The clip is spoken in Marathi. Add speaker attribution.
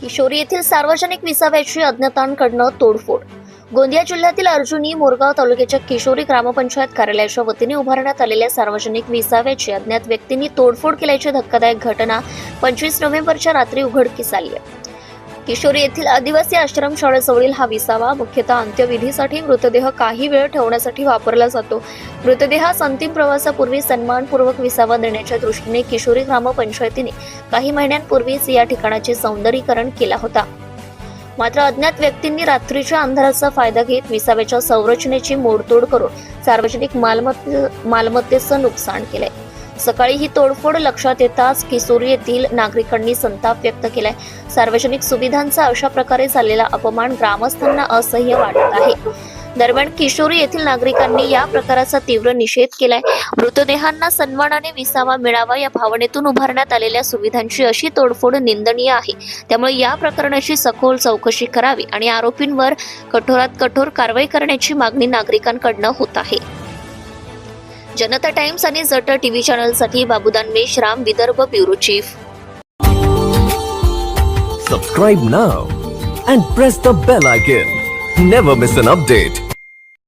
Speaker 1: किशोरी येथील सार्वजनिक विसाव्याची अज्ञातांकडनं तोडफोड. गोंदिया जिल्ह्यातील अर्जुनी मोरगाव तालुक्याच्या किशोरी ग्रामपंचायत कार्यालयाच्या वतीने उभारण्यात आलेल्या सार्वजनिक विसाव्याची अज्ञात व्यक्तींनी तोडफोड केल्याची धक्कादायक घटना पंचवीस नोव्हेंबरच्या रात्री उघडकीस आली आहे. किशोरी येथील आदिवासी आश्रमशाळेजवळील हा विसावा. मुख्यतः अंत्यविधीसाठी मृतदेह काही वेळ ठेवण्यासाठी वापरला जातो. मृतदेहास अंतिम प्रवासापूर्वी सन्मानपूर्वक विसावा देण्याच्या दृष्टीने किशोरी ग्रामपंचायतीने काही महिन्यांपूर्वीच या ठिकाणाचे सौंदर्यीकरण केला होता. मात्र अज्ञात व्यक्तींनी रात्रीच्या अंधाराचा फायदा घेत विसाव्याच्या संरचनेची मोडतोड करून सार्वजनिक मालमत्ते मालमत्तेचं नुकसान केलंय. सकाळी ही तोडफोड लक्षात येताच किशोरी येथील नागरिकांनी संताप व्यक्त केलाय. सार्वजनिक सुविधांचा अशा प्रकारे झालेला अपमान ग्रामस्थांना असह्य वाटत आहे. दरम्यान किशोरी येथील नागरिकांनी या प्रकाराचा तीव्र निषेध केलाय. मृतदेहांना सन्मानाने विसावा मिळावा या भावनेतून उभारण्यात आलेल्या सुविधांची अशी तोडफोड निंदनीय आहे. त्यामुळे या प्रकरणाची सखोल चौकशी करावी आणि आरोपींवर कठोरात कठोर कारवाई करण्याची मागणी नागरिकांकडनं होत आहे. जनता टाइम्स आणि झट TV चॅनलसाठी Babudan Meshram Vidarbha bureau chief.
Speaker 2: Subscribe now and press the bell icon never miss an update